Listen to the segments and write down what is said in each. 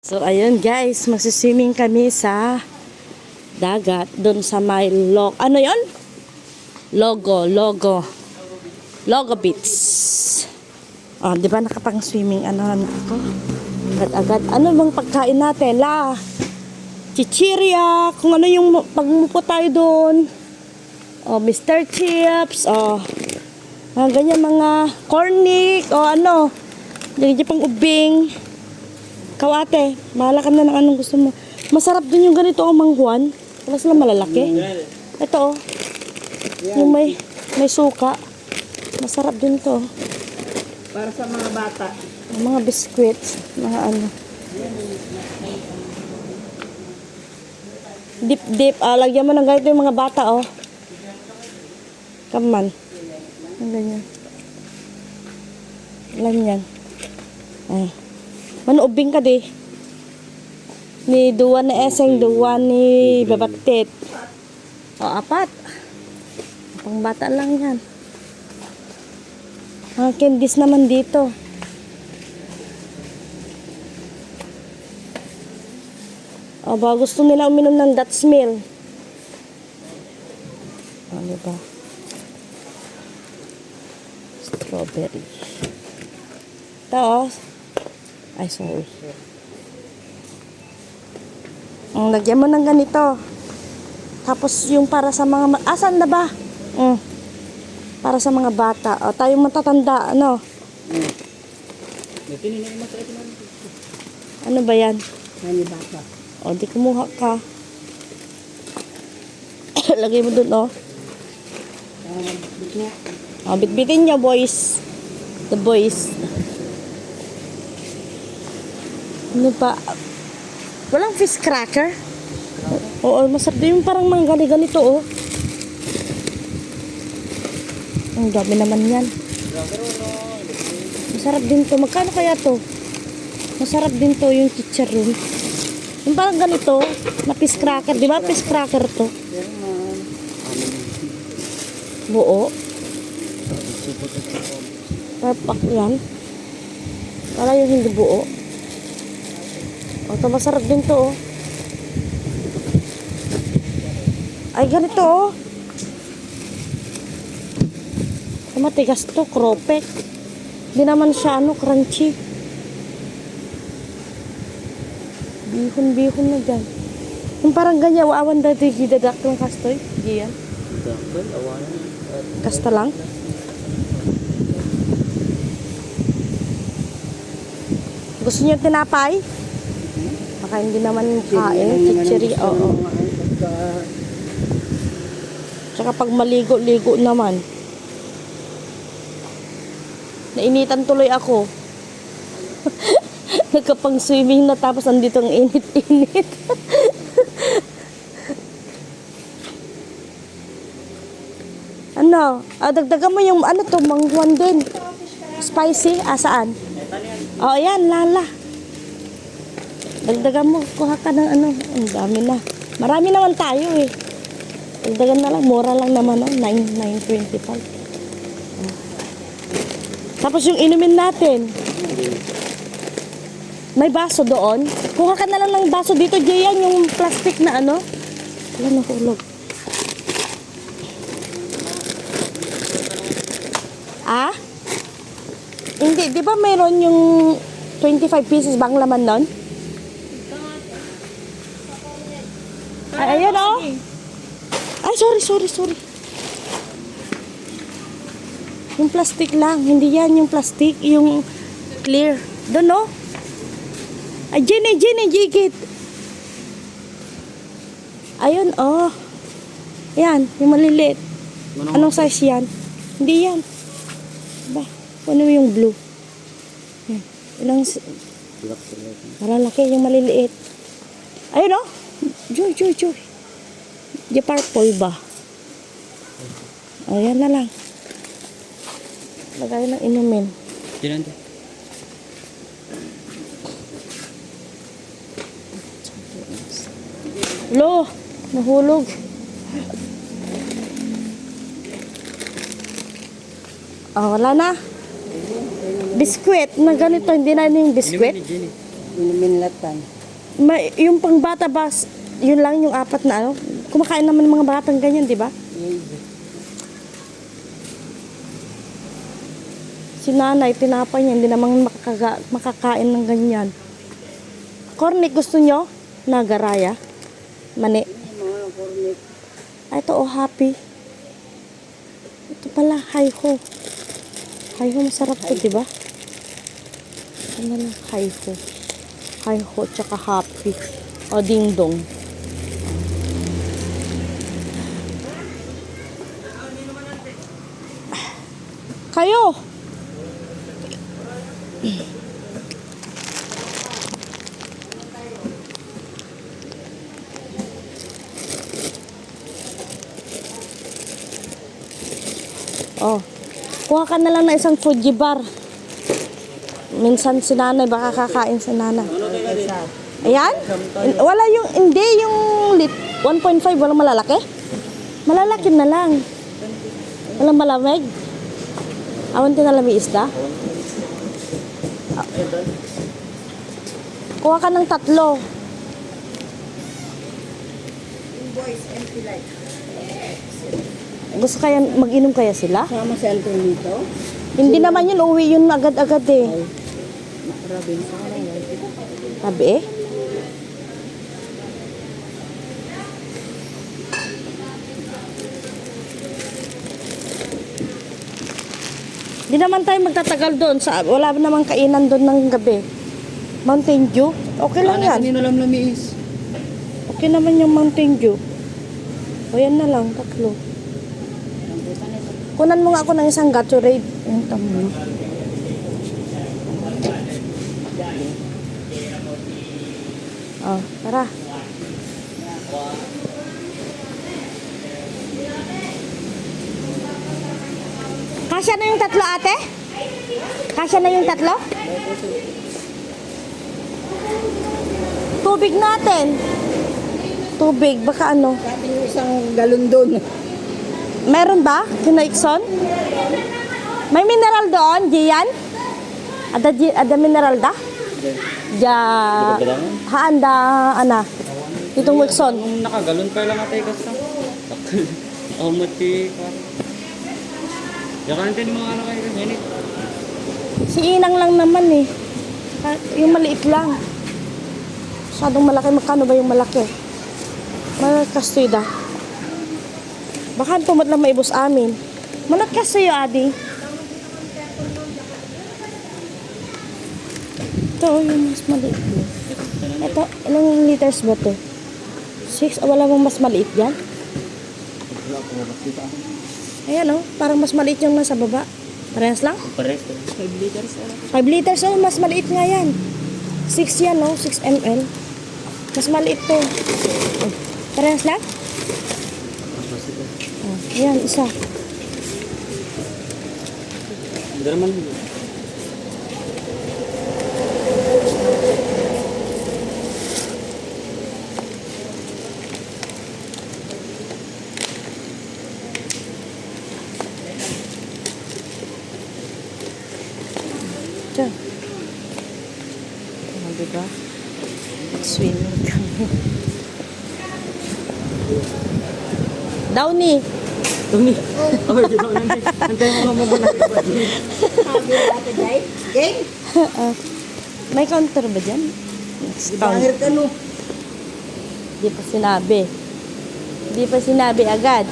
So, ayun guys, magsiswimming kami sa dagat, doon sa may log. Ano yon? Logo, logo. Logo Beach. Oh, di ba nakapang swimming ano na ako? Agad-agad. Ano bang pagkain natin? La, chichirya, kung ano yung pagmupo tayo doon. Oh, Mr. Chips, oh. Mga ganyan mga cornic, oh, ano. Ganyan pang ubing. Kawate, bahala ka na ng anong gusto mo. Masarap din yung ganito o manghuan. Wala sila malalaki. Ito oh. Yung may, may suka. Masarap din to. Para sa mga bata. Yung mga biscuits. Mga ano. Dip dip. Ah, lagyan mo ng ganito yung mga bata oh. Kaman. Ang ganyan. Alam yan. Ay. Manubing ka di. Ni duwa ni Eseng, duwa ni Babatit. O, apat. Pang bata lang yan. Mga candies naman dito. O, ba gusto nila uminom ng Dutch Mill. O, diba? Strawberry. Ito, oh. Ay, sorry. Ang lagyan mo ng ganito. Tapos yung para sa mga... Asan na ba? Mm. Para sa mga bata. O, tayong matatanda, ano? Ano ba yan? Nani bata. O, di kumuha ka. Lagay mo dun, oh. Uh, niya. O, bitbitin niyo, boys. The boys. Ano pa? Walang fish cracker? Oo, masarap din yung parang mga gani- ganito, oh. Ang dami naman yan. Masarap din to. Magkano kaya to? Masarap din to yung chicharon. Yung parang ganito, na fish cracker. Di ba fish cracker to? Buo. Papak yan. Para yung hindi buo. O, ito masarap din to, oh. Ay, ganito, oh. Matigas to, kropek. Hindi naman siya, ano, crunchy. Bihon-bihon na dyan. Yung parang ganyan, waawan dati gidadak ng kastoy. Giyan. Kasta lang. Gusto niyo tinapay? Baka hindi naman kain. Chichiri, oo. Tsaka pag maligo-ligo naman. Nainitan tuloy ako. Nagkapang swimming na tapos andito ang init-init. ano? Ah, dagdagan mo yung ano to, mangguan din. Spicy? Ah, saan? Oh, yan, lala. Dagdagan mo, kuha ka ng ano. Ang dami na. Marami naman tayo eh. Dagdagan na lang, mura lang naman, oh. 9, 9.25. Oh. Tapos yung inumin natin. May baso doon. Kuha ka na lang ng baso dito, Jayan, yung plastic na ano. Wala nahulog. Ah? Hindi, di ba mayroon yung 25 pieces bang laman nun? Ay, ayun oh. Ay, sorry, sorry. Yung plastic lang, hindi yan yung plastic, yung clear. Doon oh. Ay, Jenny, Jenny, jigit. Ayun oh. Yan, yung maliliit. Anong size yan? Hindi yan. Ba, ano yung blue? Yan. Ilang, si- malalaki yung maliliit. Ayun oh. Joy, joy, joy. Di purple ba? Ayan na lang. Lagay ng inumin. Diyan Lo, nahulog. Oh, wala na. Biskwit na ganito, hindi na yung biskwit. Jenny. Minlatan. May, yung pang bata ba, yun lang yung apat na ano? Kumakain naman ng mga batang ganyan, di ba? Si nanay, tinapay niya, hindi naman makakaga, makakain ng ganyan. Cornic, gusto nyo? Nagaraya? Mani. Ay, ito, oh, happy. Ito pala, hi-ho. Hi-ho, masarap to, di ba? Ano lang, hi-ho. Hi-ho, tsaka happy. O, ding-dong. Kayo! Oh. Kuha ka na lang ng isang Fuji bar. Minsan si nanay, baka kakain si nanay. Isa. Ayan? Wala yung, hindi yung lit. 1.5, walang malalaki? Malalaki na lang. Walang malamig? Awan ka na lang isda? Kuha ka ng tatlo. Gusto kaya mag-inom kaya sila? Sama si Alton dito. Hindi naman yun, uwi yun agad-agad eh. Makarabing sa kanila. Sabi eh. Di naman tayo magtatagal doon. Sa, wala namang kainan doon ng gabi. Mountain Dew? Okay lang yan. Kanino lang lumiis. Okay naman yung Mountain Dew. O yan na lang, tatlo. Kunan mo nga ako ng isang Gatorade. Ayun, tama mo. Oh, tara. Kasya na yung tatlo, ate? Kasya na yung tatlo? Tubig natin. Tubig, baka ano. Dati yung isang galon doon. Meron ba? Kina Ikson? May mineral doon, Gian? Ada, ada mineral da? Ja... Haan da, ana? Itong Ikson. Kung nakagalon pa lang atay ka sa. Ako mati ka. Yakan din mga ano kayo ganyan eh. Si Inang lang naman eh. Yung maliit lang. Masyadong malaki. Magkano ba yung malaki? Malakastida. Baka tumot lang maibos amin. Malakas sa'yo, Adi. Ito, oh, yung mas maliit. Ito, ilang liters ba to? Six? O wala bang mas maliit yan? Ayan oh, parang mas maliit yung nasa baba. Parehas lang? Pares. 5 liters. 5 liters, oh, mas maliit nga yan. 6 yan, oh, 6 ml. Mas maliit to. Parehas lang? Ayan, isa. Hindi naman. Diyan. Oh, diba? Swimming kami. Downy. Tumi. Oh, di ba nanti. Antay mo mo muna. Sabi natin. Gang. Ah, may counter ba dyan? Bahir ka no. Di pa sinabi. Di pa sinabi agad.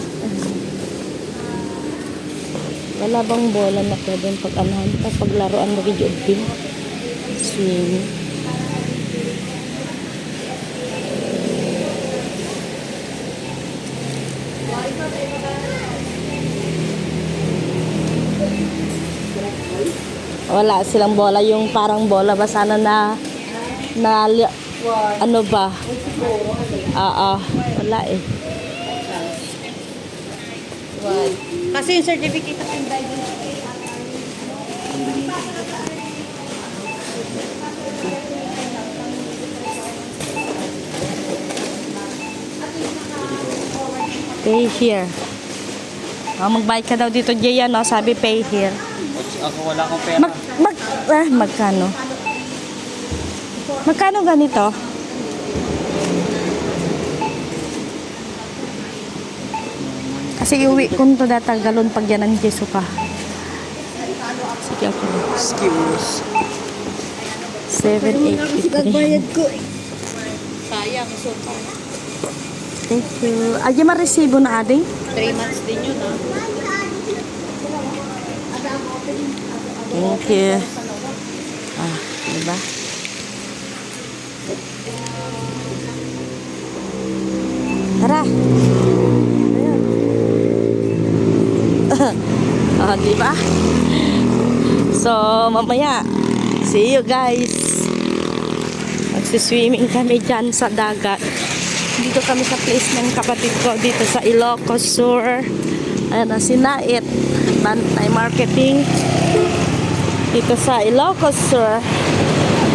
Wala bang bola na pwedeng pag-anahan pa paglaruan mo kay Jodvin? Swimming. Wala silang bola. Yung parang bola ba sana na na ano ba? Ah, ah, wala eh. Kasi yung certificate of driving Pay here. Oh, magbayad ka daw dito, Jaya, no? Sabi pay here. Ako wala akong pera. Mag, mag, ah, magkano? Magkano ganito? Kasi iuwi ko to data galon pag yan ang jeso pa. Sige ako. Excuse. 783. ko. Sayang, so. Thank you. Ay, yung resibo na ading? 3 months din yun, ah. You. Ah, diba? Tara. Ayan. ah, diba? So, mamaya, see you guys. Magsiswimming kami dyan sa dagat. Dito kami sa place ng kapatid ko dito sa Ilocos Sur. Ayan na si Nait. Bantay Marketing dito sa Ilocos Sur.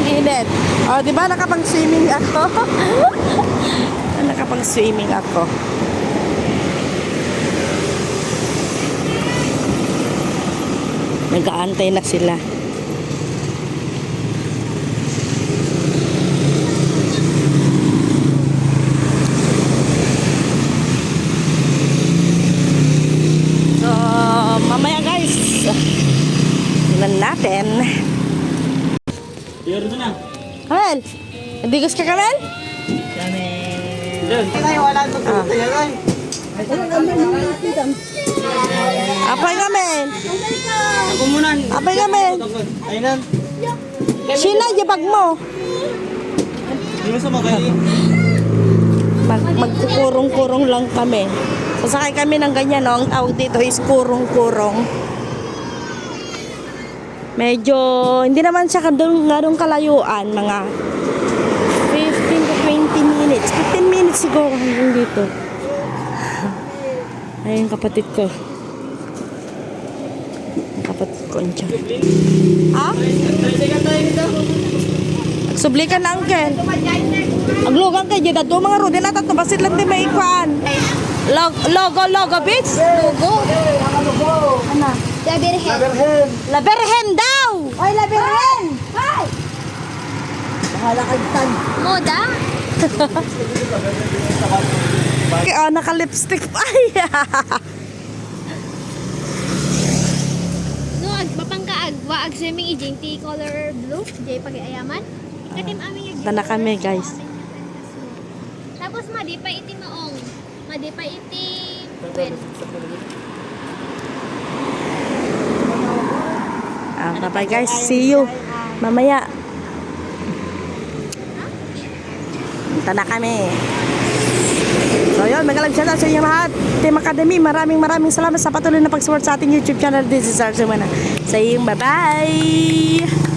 Init. O, di ba nakapang-swimming ako? nakapang-swimming ako. Nag-aantay na sila. So, mamaya guys, tingnan natin. Yaro na. Hindi gusto ka Kamel? Diyan. Apay Kamel. Ako muna. Apay Kamel. Ayun. Sina, jabag mo. Mo sa magaling. Mag magkukurong-kurong lang kami. Sasakay kami ng ganyan, no? Ang tawag dito is kurong-kurong. Medyo, hindi naman siya ganong kalayuan, mga 15 to 20 minutes. 15 minutes siguro hanggang dito. Ayun, kapatid ko. Kapatid ko andyan. Ha? Nagsubli ka na, Uncle. Aglugang kay Jeda to mga rode na basit lang di may ikuan. Log, logo logo bitch. Logo. La Virgen. La Virgen daw. Oy, La Virgen! Hi! Bahala ka tag. Moda? Okay, oh, naka-lipstick pa. No, ag papangkaag. Wa ag swimming ijing ti color blue. Jay pag-ayaman. Katim aming ag. Tana kami, guys. Tapos madi pa iti maong. Madi pa iti pen. Ah, bye guys. See you. Mamaya. Punta na kami. So yun, mga shout out sa inyo lahat. Team Academy, maraming maraming salamat sa patuloy na pag-support sa ating YouTube channel. This is Arjumana. Sa iyong bye-bye!